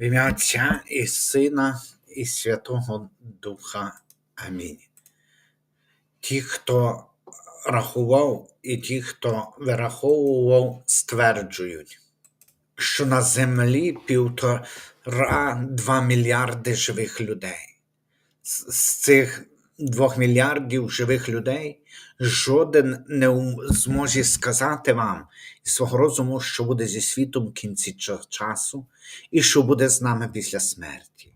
В ім'я Отця і Сина, і Святого Духа. Амінь. Ті, хто рахував, і ті, хто вираховував, стверджують, що на землі півтора-два мільярди живих людей. З цих двох мільярдів живих людей жоден не зможе сказати вам із свого розуму, що буде зі світом в кінці часу і що буде з нами після смерті.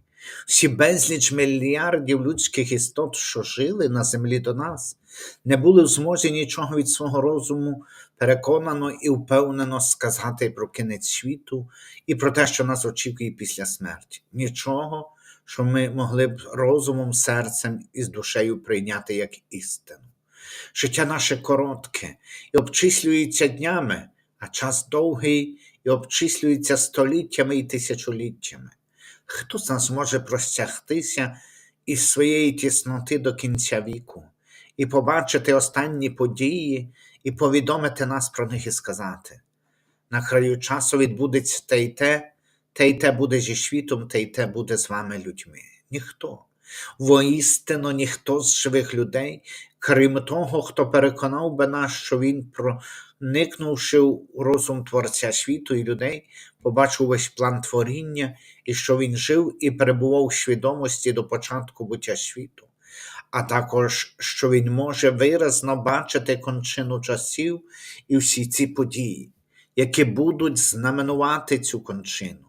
Всі безліч мільярдів людських істот, що жили на землі до нас, не були в змозі нічого від свого розуму переконано і впевнено сказати про кінець світу і про те, що нас очікує після смерті. Нічого, що ми могли б розумом, серцем і з душею прийняти як істину. Життя наше коротке і обчислюється днями, а час довгий і обчислюється століттями і тисячоліттями. Хто з нас може простягтися із своєї тісноти до кінця віку і побачити останні події, і повідомити нас про них і сказати? На краю часу відбудеться те й те, те й те буде зі світом, те й те буде з вами людьми. Ніхто. Воістину ніхто з живих людей, крім того, хто переконав би нас, що він, проникнувши у розум Творця світу і людей, побачив весь план творіння, і що він жив і перебував у свідомості до початку буття світу, а також що він може виразно бачити кончину часів і всі ці події, які будуть знаменувати цю кончину.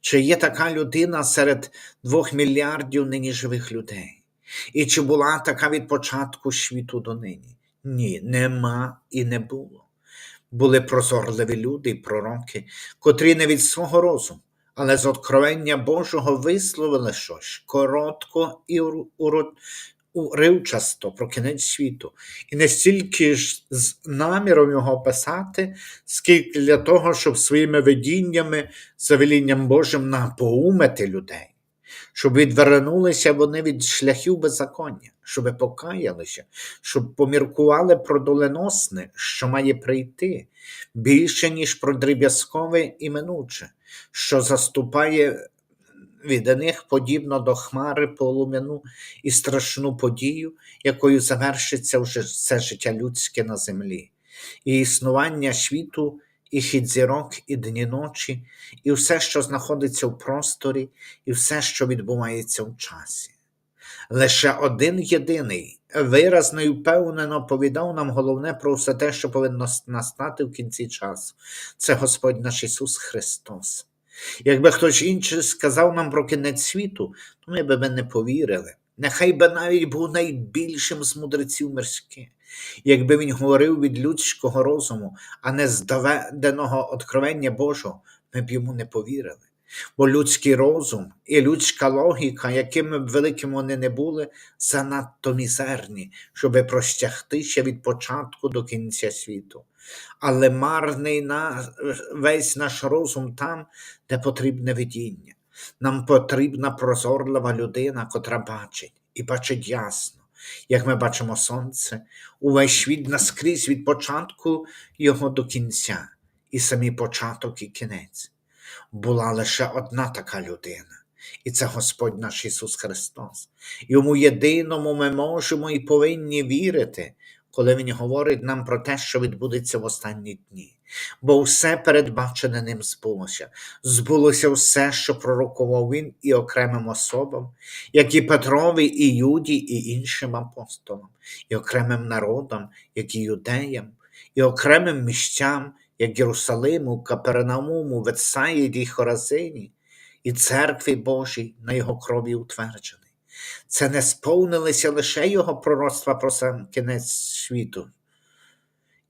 Чи є така людина серед двох мільярдів нині живих людей? І чи була така від початку світу до нині? Ні, нема і не було. Були прозорливі люди пророки, котрі не від свого розуму, але з откровення Божого висловили щось коротко і уривчасто про кінець світу, і не стільки ж з наміром його писати, скільки для того, щоб своїми видіннями, завелінням Божим напоумити людей, щоб відвернулися вони від шляхів беззаконня, щоб покаялися, щоб поміркували про доленосне, що має прийти, більше, ніж про дріб'язкове і минуче, що заступає від них подібно до хмари полум'яну і страшну подію, якою завершиться вже все життя людське на землі, і існування світу, і хід зірок, і дні ночі, і все, що знаходиться в просторі, і все, що відбувається в часі. Лише один єдиний, виразно і впевнено повідав нам головне про все те, що повинно настати в кінці часу. Це Господь наш Ісус Христос. Якби хтось інший сказав нам про кінець світу, то ми би не повірили. Нехай би навіть був найбільшим з мудреців мирських. Якби він говорив від людського розуму, а не з доведеного откровення Божого, ми б йому не повірили. Бо людський розум і людська логіка, якими б великими вони не були, занадто мізерні, щоби простягтися від початку до кінця світу. Але марний на весь наш розум там, де потрібне видіння. Нам потрібна прозорлива людина, котра бачить і бачить ясно, як ми бачимо сонце, увесь світ наскрізь від початку його до кінця, і самі початок і кінець. Була лише одна така людина, і це Господь наш Ісус Христос. Йому єдиному ми можемо і повинні вірити, коли Він говорить нам про те, що відбудеться в останні дні. Бо все передбачене ним збулося. Збулося все, що пророкував він і окремим особам, як і Петрові, і Юді, і іншим апостолам, і окремим народам, як і юдеям, і окремим місцям, як Єрусалиму, Капернауму, Ветсаїді, Хоразині, і церкві Божій на його крові утверджений. Це не сповнилися лише його пророцтва про сам кінець світу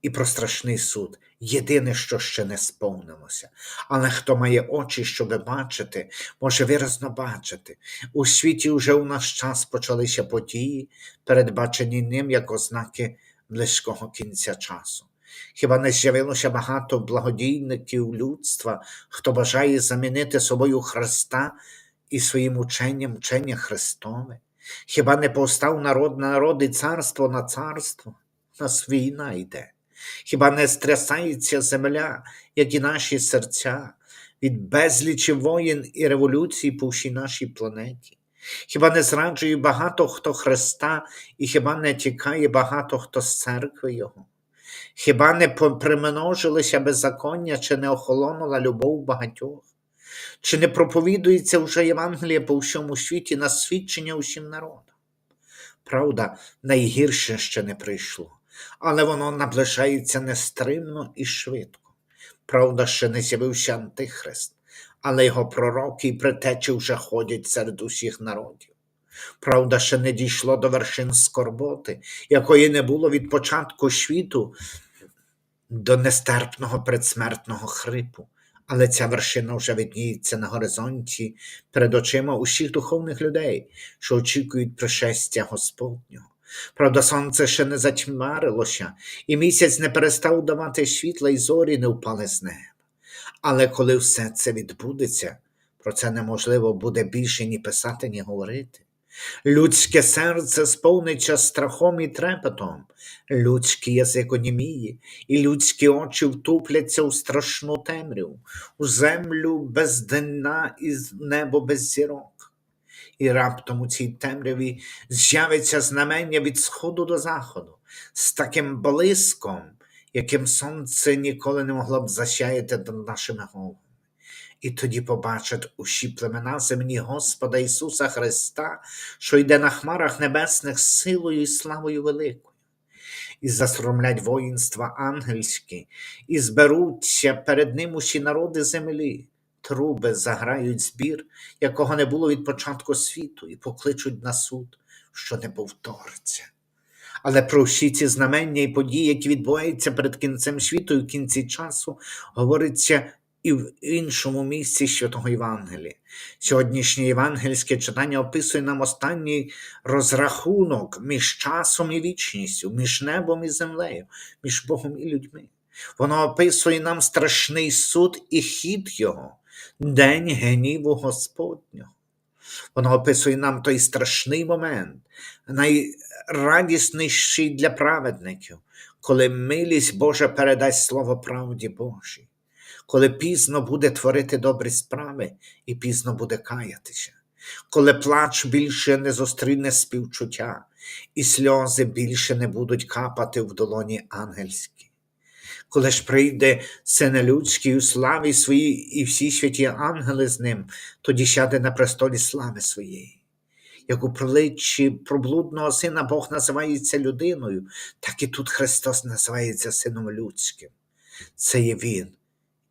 і про страшний суд. Єдине, що ще не сповнилося. Але хто має очі, щоб бачити, може виразно бачити. У світі вже у наш час почалися події, передбачені ним як ознаки близького кінця часу. Хіба не з'явилося багато благодійників людства, хто бажає замінити собою Христа і своїм ученням учення Христове? Хіба не повстав народ на народ і царство на царство? Нас війна йде. Хіба не стрясається земля, як і наші серця, від безлічі воїн і революцій по всій нашій планеті? Хіба не зраджує багато хто Христа, і хіба не тікає багато хто з церкви Його? Хіба не примножилися беззаконня, чи не охолонула любов багатьох? Чи не проповідується вже Євангеліє по всьому світі на свідчення усім народам? Правда, найгірше ще не прийшло, але воно наближається нестримно і швидко. Правда, ще не з'явився Антихрист, але його пророки і притечі вже ходять серед усіх народів. Правда, ще не дійшло до вершин скорботи, якої не було від початку світу до нестерпного предсмертного хрипу, але ця вершина вже видніється на горизонті перед очима усіх духовних людей, що очікують пришестя Господнього. Правда, сонце ще не затьмарилося, і місяць не перестав давати світла, і зорі не впали з неба. Але коли все це відбудеться, про це неможливо буде більше ні писати, ні говорити. Людське серце сповниться страхом і трепетом, людський язик оніміє, і людські очі втупляться у страшну темряву, у землю без дна і небо без зірок. І раптом у цій темряві з'явиться знамення від сходу до заходу, з таким блиском, яким сонце ніколи не могло б засяяти над нашими головами. І тоді побачать усі племена земні Господа Ісуса Христа, що йде на хмарах небесних силою і славою великою, і засромлять воїнства ангельські, і зберуться перед ним усі народи землі, труби заграють збір, якого не було від початку світу, і покличуть на суд, що не повториться. Але про всі ці знамення і події, які відбуваються перед кінцем світу і в кінці часу, говориться і в іншому місці Святого Євангелія. Сьогоднішнє євангельське читання описує нам останній розрахунок між часом і вічністю, між небом і землею, між Богом і людьми. Воно описує нам страшний суд і хід Його, день гніву Господнього. Воно описує нам той страшний момент, найрадісніший для праведників, коли милість Божа передасть слово правді Божій коли пізно буде творити добрі справи і пізно буде каятися, коли плач більше не зустріне співчуття, і сльози більше не будуть капати в долоні ангельські. Коли ж прийде син людський у славі своїй і всі святі ангели з ним, тоді сяде на престолі слави своєї. Як у приличі проблудного сина Бог називається людиною, так і тут Христос називається Сином Людським. Це є Він,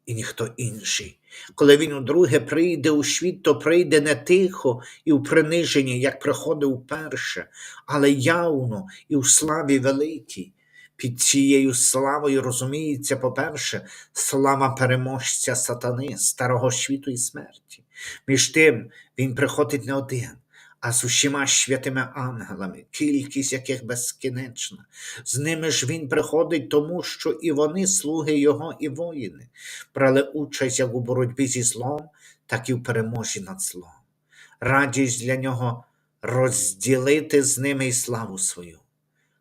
і ніхто інший. Коли він удруге прийде у світ, то прийде не тихо і в приниженні, як приходив перше, але явно і у славі великій. Під цією славою розуміється, по-перше, слава переможця сатани, старого світу і смерті. Між тим він приходить не один, а з усіма святими ангелами, кількість яких безкінечна. З ними ж він приходить, тому що і вони, слуги Його, і воїни, брали участь як у боротьбі зі злом, так і в переможі над злом. Радість для нього розділити з ними і славу свою.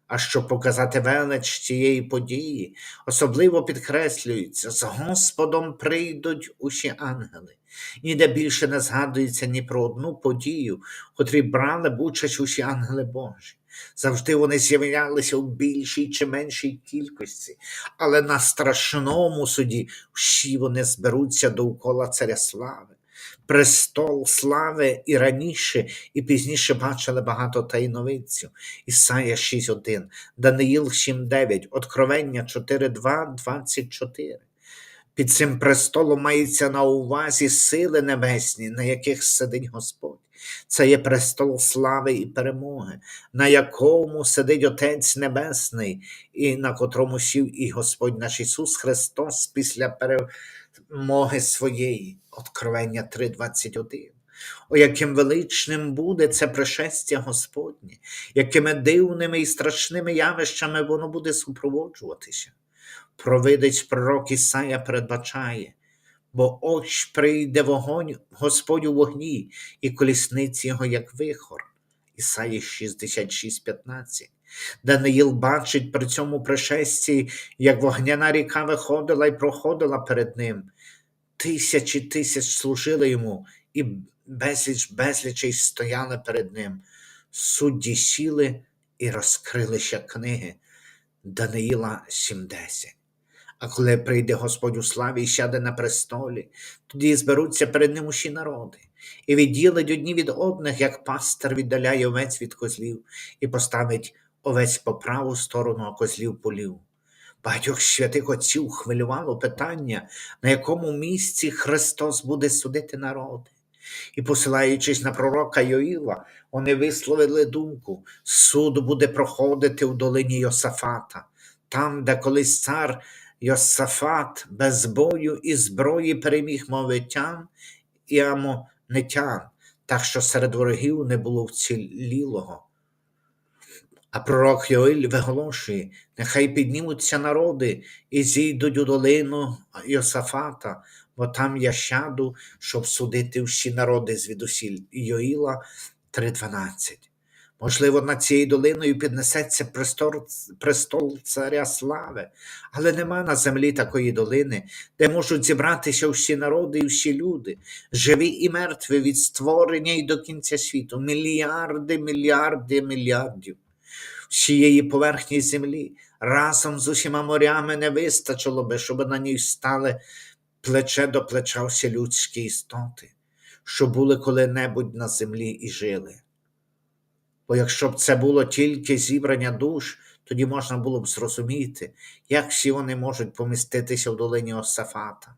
А щоб показати велич цієї події, особливо підкреслюється, з Господом прийдуть усі ангели. Ніде більше не згадується ні про одну подію, котрі брали б участь усі ангели Божі. Завжди вони з'являлися у більшій чи меншій кількості, але на страшному суді всі вони зберуться довкола царя слави престол слави і раніше, і пізніше бачили багато тайновиців. Ісая 6.1, Даниїл 7.9, Откровення 4.2, 24. Під цим престолом мається на увазі сили небесні, на яких сидить Господь. Це є престол слави і перемоги, на якому сидить Отець Небесний, і на котрому сів і Господь наш Ісус Христос після перемоги своєї. Откровення 3:21. О, яким величним буде це пришестя Господнє, якими дивними і страшними явищами воно буде супроводжуватися. Провидець пророк Ісая передбачає, бо ось прийде вогонь Господь у вогні, і колісниці його, як вихор. Ісаї 66,15. Даниїл бачить при цьому пришесті, як вогняна ріка виходила і проходила перед ним тисячі тисяч служили йому, і безліч безлічей стояли перед ним. Судді сіли і розкрили ще книги. Даниїла 7.10. А коли прийде Господь у славі і сяде на престолі, тоді зберуться перед ним усі народи, і відділить одні від одних, як пастир віддаляє овець від козлів, і поставить овець по праву сторону, а козлів по ліву. Багатьох святих отців хвилювало питання, на якому місці Христос буде судити народи. І, посилаючись на пророка Йоїла, вони висловили думку: суд буде проходити в долині Йосафата, там, де колись цар Йосафат без бою і зброї переміг мовитян і амонитян, так що серед ворогів не було вцілілого. А пророк Йоїль виголошує, нехай піднімуться народи і зійдуть у долину Йосафата, бо там я сяду, щоб судити всі народи звідусіль. Йоїла 3.12. Можливо, над цією долиною піднесеться престол, престол царя слави, але нема на землі такої долини, де можуть зібратися всі народи і всі люди, живі і мертві від створення і до кінця світу, мільярди, мільярди, мільярдів всієї поверхні землі. Разом з усіма морями не вистачило би, щоб на ній стали плече до плеча всі людські істоти, що були коли-небудь на землі і жили. Бо якщо б це було тільки зібрання душ, тоді можна було б зрозуміти, як всі вони можуть поміститися в долині Осафата.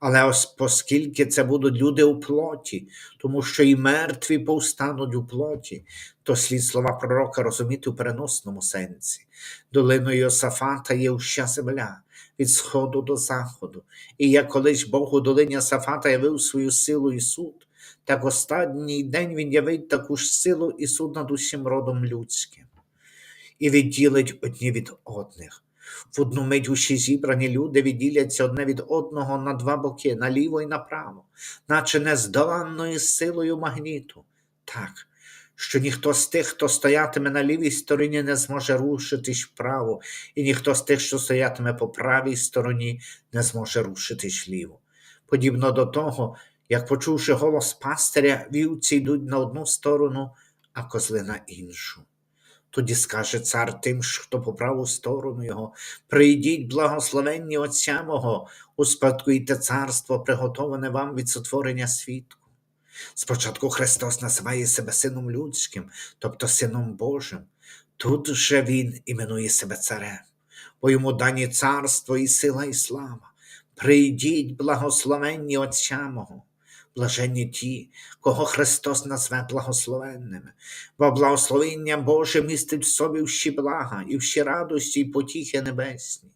Але ось оскільки це будуть люди у плоті, тому що і мертві повстануть у плоті, то слід слова пророка розуміти у переносному сенсі. Долиною Йосафата є вся земля від сходу до заходу. І як колись Бог у долині Йосафата явив свою силу і суд, так останній день він явить таку ж силу і суд над усім родом людським, і відділить одні від одних. В одну мить усі зібрані люди відділяться одне від одного на два боки, наліво і направо, наче нездоланною силою магніту. Так, що ніхто з тих, хто стоятиме на лівій стороні, не зможе рушитись вправо, і ніхто з тих, що стоятиме по правій стороні, не зможе рушитись вліво. Подібно до того, як, почувши голос пастиря, вівці йдуть на одну сторону, а козли на іншу. Тоді скаже цар тим, хто по праву сторону його, прийдіть, благословенні Отця мого, успадкуйте царство, приготоване вам від сотворення світу. Спочатку Христос називає себе Сином Людським, тобто Сином Божим. Тут же Він іменує себе царем, бо йому дані царство і сила, і слава. Прийдіть, благословенні Отця мого. Блаженні ті, кого Христос назве благословенними, бо благословення Боже містить в собі всі блага і всі радості і потіхи небесні.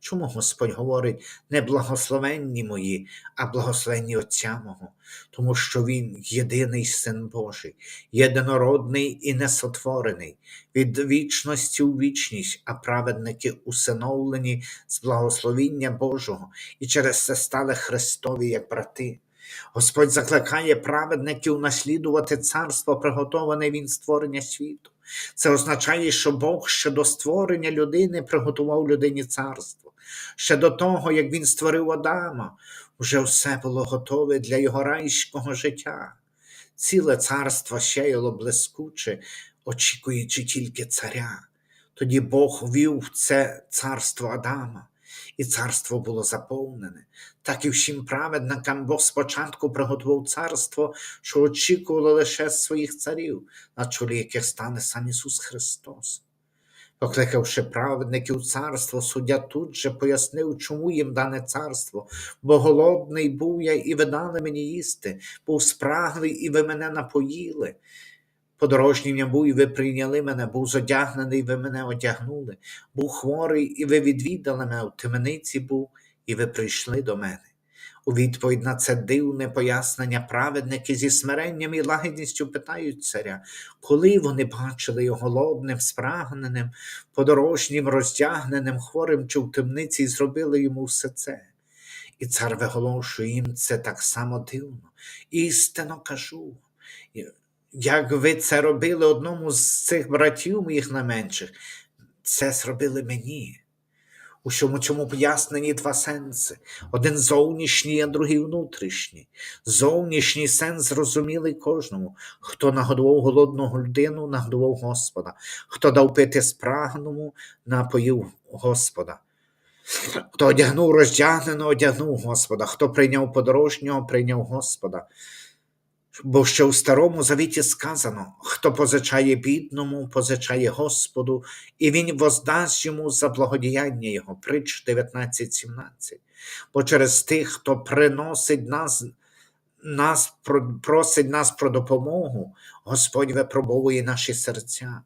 Чому Господь говорить не благословенні мої, а благословенні Отця мого, тому що Він єдиний Син Божий, єдинородний і несотворений, від вічності у вічність, а праведники усиновлені з благословіння Божого і через це стали Христові як брати. Господь закликає праведників наслідувати царство, приготоване він створення світу. Це означає, що Бог ще до створення людини приготував людині царство. Ще до того, як він створив Адама, вже все було готове для його райського життя. Ціле царство сяяло блискуче, очікуючи тільки царя. Тоді Бог ввів це царство Адама і царство було заповнене. Так і всім праведникам Бог спочатку приготував царство, що очікувало лише своїх царів, на чолі яких стане сам Ісус Христос. Покликавши праведників царство, суддя тут же пояснив, чому їм дане царство, бо голодний був я, і ви дали мені їсти, був спраглий, і ви мене напоїли. Подорожнім був, і ви прийняли мене, був зодягнений, і ви мене одягнули, був хворий, і ви відвідали мене, в темниці був, і ви прийшли до мене. У відповідь на це дивне пояснення праведники зі смиренням і лагідністю питають царя, коли вони бачили його голодним, спрагненим, подорожнім, роздягненим, хворим чи в темниці і зробили йому все це. І цар виголошує їм це так само дивно. Істинно кажу. Як ви це робили одному з цих братів моїх найменших, це зробили мені. У всьому цьому пояснені два сенси: один зовнішній, а другий внутрішній. Зовнішній сенс зрозумілий кожному, хто нагодував голодну людину, нагодував Господа, хто дав пити спрагному, напоїв Господа. Хто одягнув роздягненого, одягнув Господа, хто прийняв подорожнього, прийняв Господа. Бо ще у старому завіті сказано: хто позичає бідному, позичає Господу, і він воздасть йому за благодіяння Його. Притч 19.17. Бо через тих, хто приносить нас, нас просить нас про допомогу, Господь випробовує наші серця.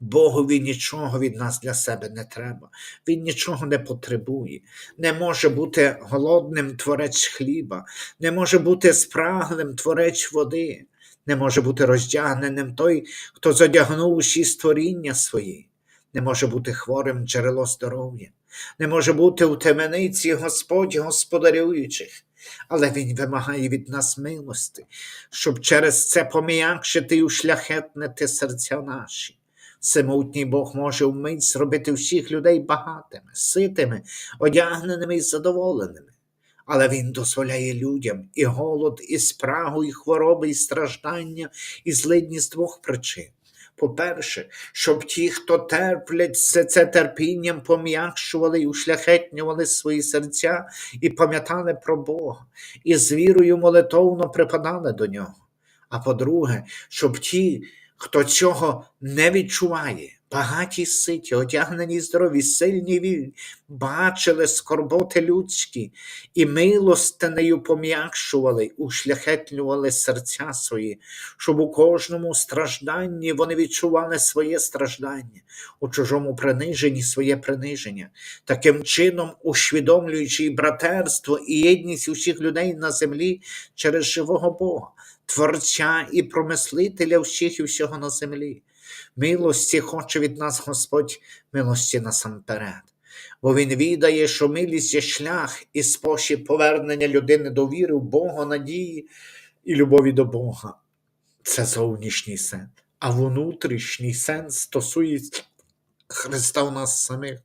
Богові нічого від нас для себе не треба, Він нічого не потребує. Не може бути голодним творець хліба, не може бути спраглим творець води, не може бути роздягненим той, хто задягнув усі створіння свої, не може бути хворим джерело здоров'я, не може бути у темениці Господь господарюючих. Але Він вимагає від нас милости, щоб через це пом'якшити і ушляхетнити серця наші. Всемогутній Бог може вмить зробити всіх людей багатими, ситими, одягненими і задоволеними. Але Він дозволяє людям і голод, і спрагу, і хвороби, і страждання, і злидні з двох причин. По-перше, щоб ті, хто терплять все це терпінням, пом'якшували і ушляхетнювали свої серця і пам'ятали про Бога, і з вірою молитовно припадали до нього. А по-друге, щоб ті, хто цього не відчуває, багаті ситі, одягнені здорові, сильні вільні, бачили скорботи людські і милостинею пом'якшували, ушляхетлювали серця свої, щоб у кожному стражданні вони відчували своє страждання, у чужому приниженні своє приниження, таким чином усвідомлюючи і братерство і єдність усіх людей на землі через живого Бога. Творця і промислителя всіх і всього на землі. Милості хоче від нас Господь, милості насамперед. Бо Він відає, що милість є шлях і спосіб повернення людини до віри в Бога, надії і любові до Бога. Це зовнішній сенс. А внутрішній сенс стосується Христа у нас самих,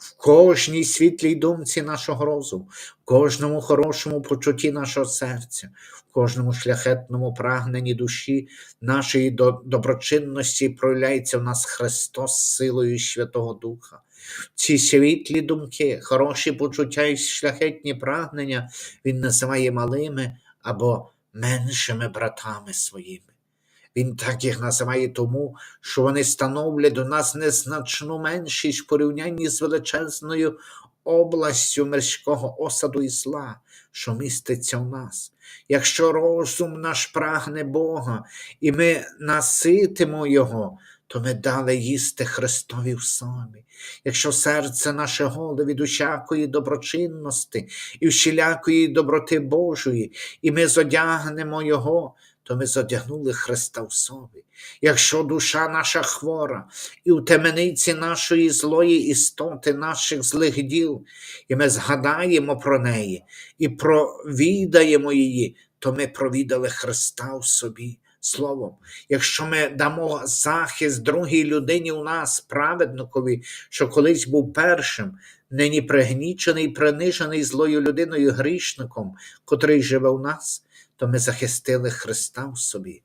в кожній світлій думці нашого розуму, в кожному хорошому почутті нашого серця, в кожному шляхетному прагненні душі нашої доброчинності проявляється в нас Христос силою Святого Духа. Ці світлі думки, хороші почуття і шляхетні прагнення Він називає малими або меншими братами своїми. Він так їх називає тому, що вони становлять до нас незначну меншість в порівнянні з величезною областю мирського осаду і зла, що міститься в нас. Якщо розум наш прагне Бога, і ми наситимо Його, то ми дали їсти Христові в собі. Якщо серце наше голе від усякої доброчинності і всілякої доброти Божої, і ми зодягнемо Його, то ми зодягнули Христа в собі. Якщо душа наша хвора, і у темениці нашої злої істоти, наших злих діл, і ми згадаємо про неї і провідаємо її, то ми провідали Христа в собі. Словом, якщо ми дамо захист другій людині у нас, праведникові, що колись був першим, нині пригнічений, принижений злою людиною грішником, котрий живе у нас, то ми захистили Христа в собі.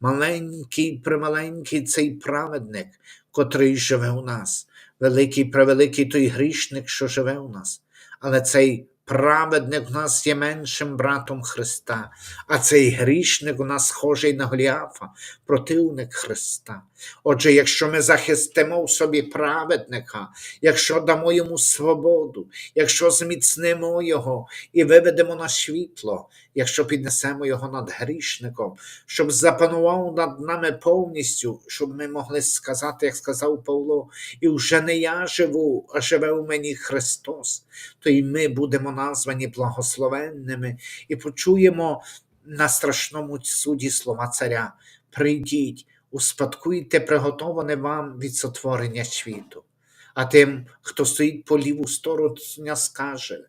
Маленький, прималенький цей праведник, котрий живе у нас, великий, превеликий той грішник, що живе у нас. Але цей праведник у нас є меншим братом Христа, а цей грішник у нас схожий на Голіафа, противник Христа. Отже, якщо ми захистимо в собі праведника, якщо дамо йому свободу, якщо зміцнимо його і виведемо на світло, якщо піднесемо його над грішником, щоб запанував над нами повністю, щоб ми могли сказати, як сказав Павло, і вже не я живу, а живе у мені Христос, то і ми будемо названі благословенними і почуємо на страшному суді слова царя: прийдіть, успадкуйте приготоване вам від сотворення світу. А тим, хто стоїть по ліву сторону, скаже: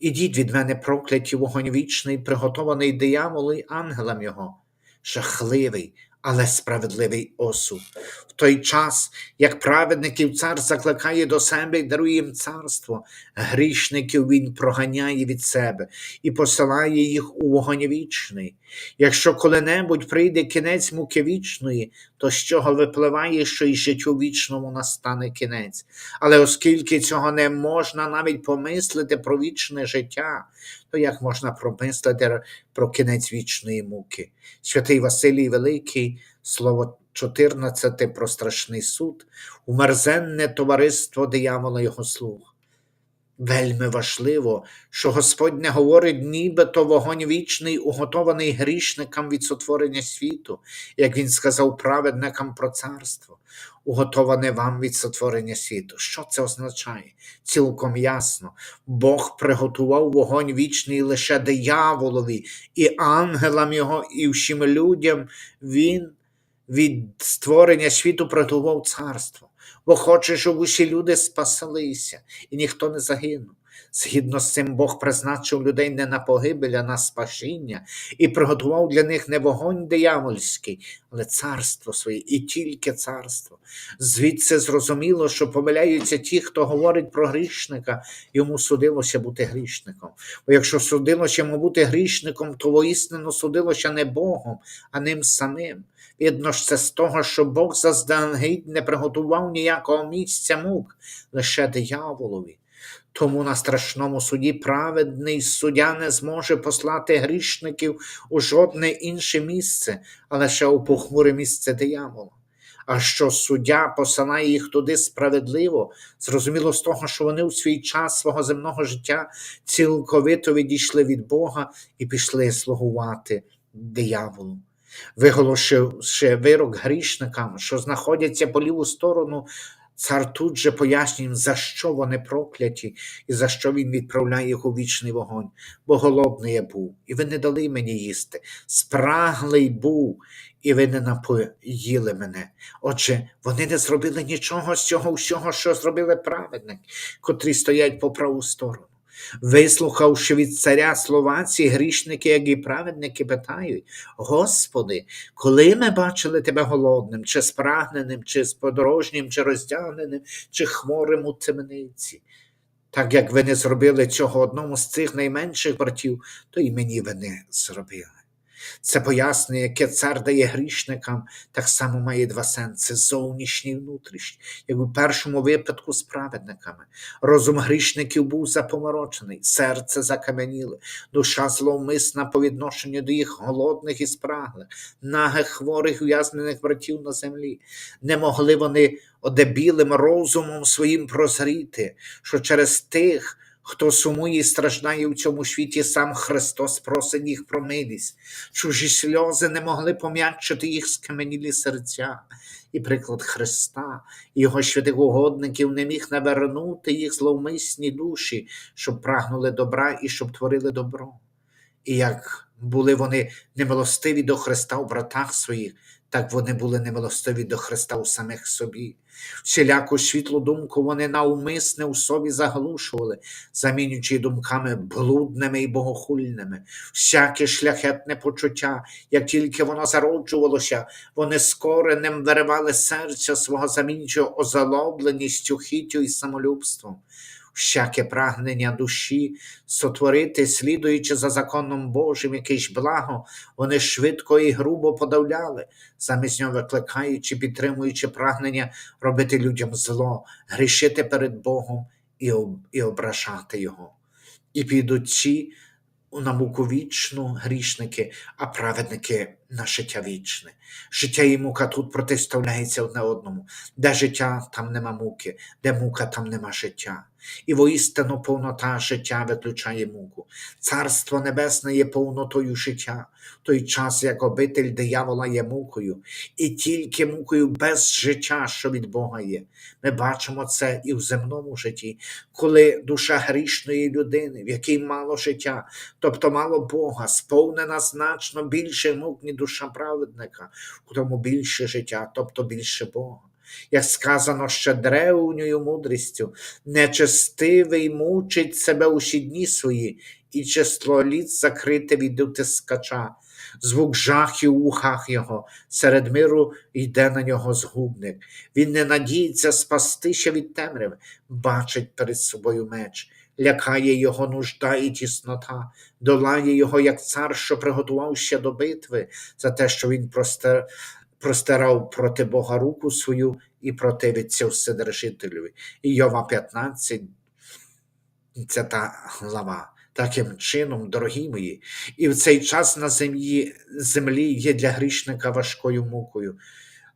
Ідіть від мене, прокляті вогонь вічний, приготований дияволу й ангелам його, жахливий, але справедливий осуд. В той час, як праведників цар закликає до себе і дарує їм царство, грішників він проганяє від себе і посилає їх у вогонь вічний. Якщо коли-небудь прийде кінець муки вічної, то з чого випливає, що й життю вічному настане кінець. Але оскільки цього не можна навіть помислити про вічне життя, то як можна промислити про кінець вічної муки? Святий Василій Великий, слово 14 про страшний суд, умерзенне товариство диявола його слуг. Вельми важливо, що Господь не говорить, нібито вогонь вічний, уготований грішникам від сотворення світу, як він сказав праведникам про царство, уготоване вам від сотворення світу. Що це означає? Цілком ясно. Бог приготував вогонь вічний лише дияволові і ангелам його, і всім людям. Він від створення світу приготував царство бо хоче, щоб усі люди спаслися, і ніхто не загинув. Згідно з цим Бог призначив людей не на погибель, а на спасіння, і приготував для них не вогонь диявольський, але царство своє, і тільки царство. Звідси зрозуміло, що помиляються ті, хто говорить про грішника, йому судилося бути грішником. Бо якщо судилося йому бути грішником, то воістину судилося не Богом, а ним самим. Видно ж це з того, що Бог заздалегідь не приготував ніякого місця мук, лише дияволові. Тому на страшному суді праведний суддя не зможе послати грішників у жодне інше місце, а лише у похмуре місце диявола. А що суддя посилає їх туди справедливо, зрозуміло з того, що вони у свій час свого земного життя цілковито відійшли від Бога і пішли слугувати дияволу виголошивши вирок грішникам, що знаходяться по ліву сторону, цар тут же пояснює, за що вони прокляті і за що він відправляє їх у вічний вогонь. Бо голодний я був, і ви не дали мені їсти, спраглий був, і ви не напоїли мене. Отже, вони не зробили нічого з цього всього, що зробили праведники, котрі стоять по праву сторону. Вислухавши від царя слова, ці грішники, як і праведники, питають: Господи, коли ми бачили тебе голодним, чи спрагненим, чи сподорожнім, чи роздягненим, чи хворим у темниці? Так як ви не зробили цього одному з цих найменших братів, то і мені ви не зробили. Це пояснення, яке цар дає грішникам, так само має два сенси зовнішній і внутрішній, як у першому випадку з праведниками. Розум грішників був запоморочений, серце закам'яніле, душа зловмисна по відношенню до їх голодних і спраглих, нагих хворих ув'язнених братів на землі. Не могли вони одебілим розумом своїм прозріти, що через тих. Хто сумує і страждає в цьому світі, сам Христос просить їх про милість. Чужі сльози не могли пом'якчити їх скаменілі серця. І приклад Христа, його святих угодників не міг навернути їх зловмисні душі, щоб прагнули добра і щоб творили добро. І як були вони немилостиві до Христа у братах своїх, так вони були немилостиві до Христа у самих собі. Всіляку світлу думку вони навмисне у собі заглушували, замінюючи думками блудними і богохульними, всяке шляхетне почуття, як тільки воно зароджувалося, вони скоренем виривали серця свого замінюючи озалобленістю, хітю і самолюбством всяке прагнення душі сотворити, слідуючи за законом Божим, якийсь благо, вони швидко і грубо подавляли, замість нього викликаючи, підтримуючи прагнення робити людям зло, грішити перед Богом і і ображати Його. І підуть ці на муку вічну грішники, а праведники на життя вічне. Життя і мука тут протиставляється одне одному. Де життя, там нема муки, де мука, там нема життя. І воістину повнота життя виключає муку. Царство Небесне є повнотою життя, той час, як обитель диявола є мукою, і тільки мукою без життя, що від Бога є. Ми бачимо це і в земному житті, коли душа грішної людини, в якій мало життя, тобто мало Бога, сповнена значно більше мук, ніж душа праведника, в тому більше життя, тобто більше Бога. Як сказано ще древньою мудрістю, нечестивий мучить себе усі дні свої, і число літ закрите від утискача. звук жахів у ухах його, серед миру йде на нього згубник. Він не надіється спастися від темряви, бачить перед собою меч, лякає його нужда і тіснота, долає його, як цар, що приготувався до битви, за те, що він простер... простирав проти Бога руку свою і противиться Вседержителеві. Іова 15, це та глава. Таким чином, дорогі мої, і в цей час на землі, землі є для грішника важкою мукою.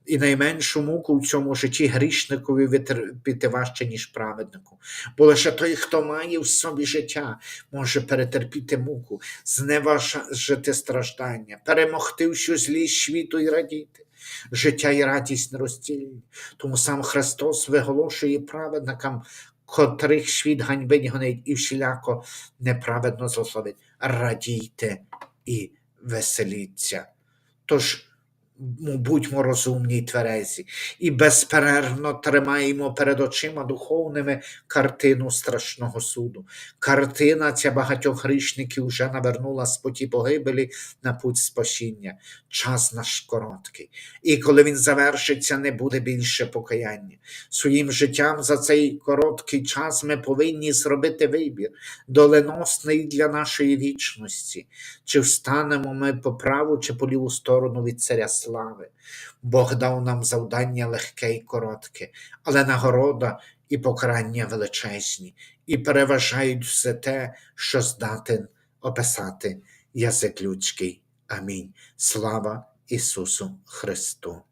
І найменшу муку в цьому житті грішникові витерпіти важче, ніж праведнику. Бо лише той, хто має в собі життя, може перетерпіти муку, зневажити страждання, перемогти всю злість світу і радіти. Життя і радість нерозцільні. Тому сам Христос виголошує праведникам, котрих світ ганьбить гонить і всіляко неправедно злословить. Радійте і веселіться. Тож будьмо розумні й тверезі, і безперервно тримаємо перед очима духовними картину страшного суду. Картина ця багатьох грішників вже навернула з поті погибелі на путь спасіння. Час наш короткий. І коли він завершиться, не буде більше покаяння. Своїм життям за цей короткий час ми повинні зробити вибір, доленосний для нашої вічності. Чи встанемо ми по праву, чи по ліву сторону від царя слави. Бог дав нам завдання легке і коротке, але нагорода і покарання величезні, і переважають все те, що здатен описати язик людський. Амінь. Слава Ісусу Христу!